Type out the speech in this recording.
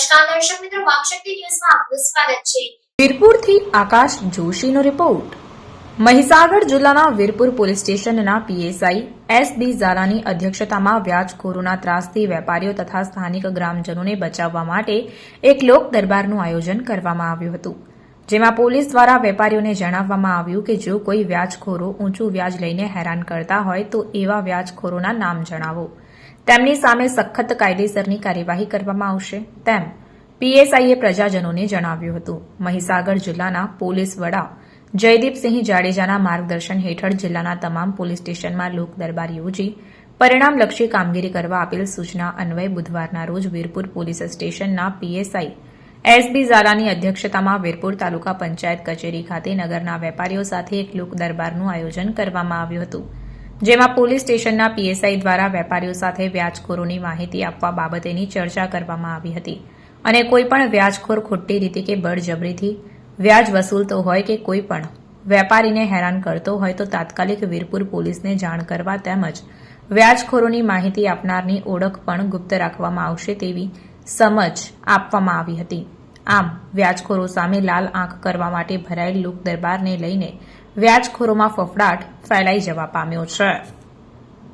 નમસ્કાર દર્શક મિત્રો વાકશક્તિ ન્યૂઝમાં આપનું સ્વાગત છે. વીરપુરથી આકાશ જોશીનો રિપોર્ટ. મહીસાગર જિલ્લાના વીરપુર પોલીસ સ્ટેશનના પીએસઆઈ એસ બી ઝાલાની અધ્યક્ષતામાં વ્યાજખોરોના ત્રાસથી વેપારીઓ તથા સ્થાનિક ગ્રામજનોને બચાવવા માટે એક લોક દરબારનું આયોજન કરવામાં આવ્યું હતું. જેમાં પોલીસ દ્વારા વેપારીઓને જણાવવામાં આવ્યું કે જો કોઈ વ્યાજખોરો ઊંચું વ્યાજ લઈને હેરાન કરતા હોય તો એવા વ્યાજખોરોના નામ જણાવો. તેમની સામે સખત કાયદેસરની કાર્યવાહી કરવામાં આવશે. તેમ પીએસઆઈએ પ્રજાજનોને જણાવ્યું હતું. મહીસાગર જિલ્લાના પોલીસ વડા જયદીપસિંહ જાડેજાના માર્ગદર્શન હેઠળ જિલ્લાના તમામ પોલીસ સ્ટેશનમાં લોક દરબાર યોજી પરિણામલક્ષી કામગીરી કરવા આપેલ સૂચના અન્વયે બુધવારના રોજ વીરપુર પોલીસ સ્ટેશનના પીએસઆઈ એસબી ઝાલાની અધ્યક્ષતામાં વીરપુર તાલુકા પંચાયત કચેરી ખાતે નગરના વેપારીઓ સાથે એક લોક દરબારનું આયોજન કરવામાં આવ્યું હતું, જેમાં પોલીસ સ્ટેશનના પીએસઆઈ દ્વારા વેપારીઓ સાથે વ્યાજખોરોની માહિતી આપવા બાબતેની ચર્ચા કરવામાં આવી હતી અને કોઈપણ વ્યાજખોર ખોટી રીતે કે બળજબરીથી વ્યાજ વસૂલતો હોય કે કોઈ પણ વેપારીને હેરાન કરતો હોય તો તાત્કાલિક વીરપુર પોલીસને જાણ કરવા તેમજ વ્યાજખોરોની માહિતી આપનારની ઓળખ પણ ગુપ્ત રાખવામાં આવશે તેવી સમજ આપવામાં આવી હતી. આમ, વ્યાજખોરો સામે લાલ આંખ કરવા માટે ભરાયેલ લોક દરબારને લઈને વ્યાજખોરોમાં ફફડાટ ફેલાઈ જવા પામ્યો છે.